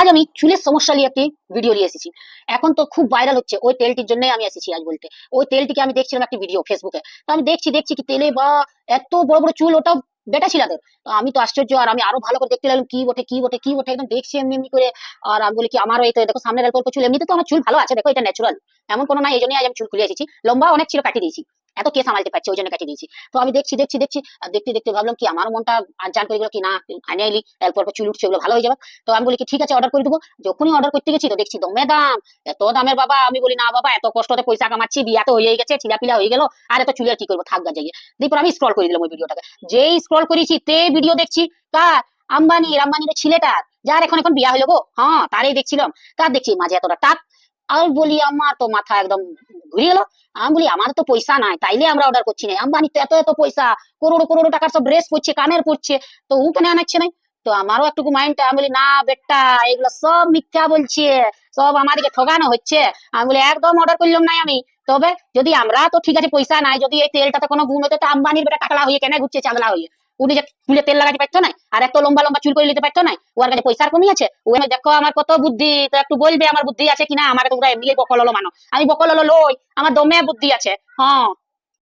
আজ আমি চুলের সমস্যা নিয়ে একটি ভিডিও নিয়ে এসেছি। এখন তো খুব ভাইরাল হচ্ছে ওই তেলটির জন্যই আমি এসেছি আজ বলতে। ওই তেলটিকে আমি দেখছিলাম একটি ভিডিও ফেসবুকে তো আমি দেখছি দেখছি কি তেলে বা এত বড় বড় চুল, ওটাও বেটা ছিলাদের তো আমি তো আশ্চর্য, আর আমি আরও ভালো করে দেখতে লাগলাম, কি বটে কি বটে কি বটে, একদম দেখছি এমনি এমনি করে। আর আমি বলি কি, আমারও এই তো দেখো সামনে অল্প চুল, এমনিতে তো আমার চুল ভালো আছে, দেখো, এটা ন্যাচুরাল এমন কোনো না এই জন্যই আজ আমি চুল খুলে এসেছি। লম্বা অনেক ছিল, কাটিয়ে দিয়েছি। এত কে সামালতে পারছি ওই জন্য কাটিয়ে দিয়েছি। তো আমি দেখছি দেখছি দেখছি দেখতে দেখতে ভাবলাম কি আমার মনটা আনজান করে গেল কি, না আনে এলি অল্প চুল উঠছে, ওগুলো ভালো হয়ে যাবে। তো আমি বলি কি, ঠিক আছে অর্ডার করে দেবো। যখনই অর্ডার করতে গেছি তো দেখছি দমে দাম, এত দামের বাবা, আমি বলি, না বাবা, এত কষ্টতে পয়সা কামাচ্ছি, বিয়া তো হয়ে গেছে ছিলা পিলা হয়ে গেল, আর এত চুলের কি করব, থাক গা যাইয়ে। দিয়ে আমি স্ক্রল করে দিলাম ওই ভিডিওটাকে। যেই স্ক্রল করেছি, তে ভিডিও দেখছি, কার? আম্বানি আম্বানির ছেলেটার, যার এখন এখন বিয়া হলো গো। হ্যাঁ তারই দেখছিলাম। তার দেখছি? মাঝে এতটা টাক আর বলি, আমার তো মাথা একদম ঘুরে গেল? আমি বলি, আমার তো পয়সা নাই, তাইলে আমরা অর্ডার করছি না। আম্বানি তো এত এত পয়সা, করোড় করোড় টাকার সব ড্রেস পড়ছে কানের পড়ছে তো ও কেন আনাচ্ছে নাই? তো আমারও একটু মাইন্ডটা আমি বলি, না বেটা, এগুলো সব মিথ্যা বলছে, সব আমাদেরকে ঠগানো হচ্ছে। আমি বলি, একদম অর্ডার করলাম নাই আমি। তবে যদি আমরা তো ঠিক আছে, পয়সা নাই, যদি এই তেলটাতে কোনো গুণ হতো, তো আম্বানির বেটা টাকলা হয়ে কেন ঘুরছে, চাঁদলা হয়ে? উনি যে চুলে তেল লাগাতে পারতো না, আর এত লম্বা লম্বা চুল করে নিতে পারতো না, ওর কাছে পয়সার কমি আছে? ও দেখো আমার কত বুদ্ধি, তো একটু বলবে আমার বুদ্ধি আছে কিনা? আমার তোমরা এমনি বকল হলো মানো। আমি বকল হলো লই, আমার দমে বুদ্ধি আছে। হ্যাঁ।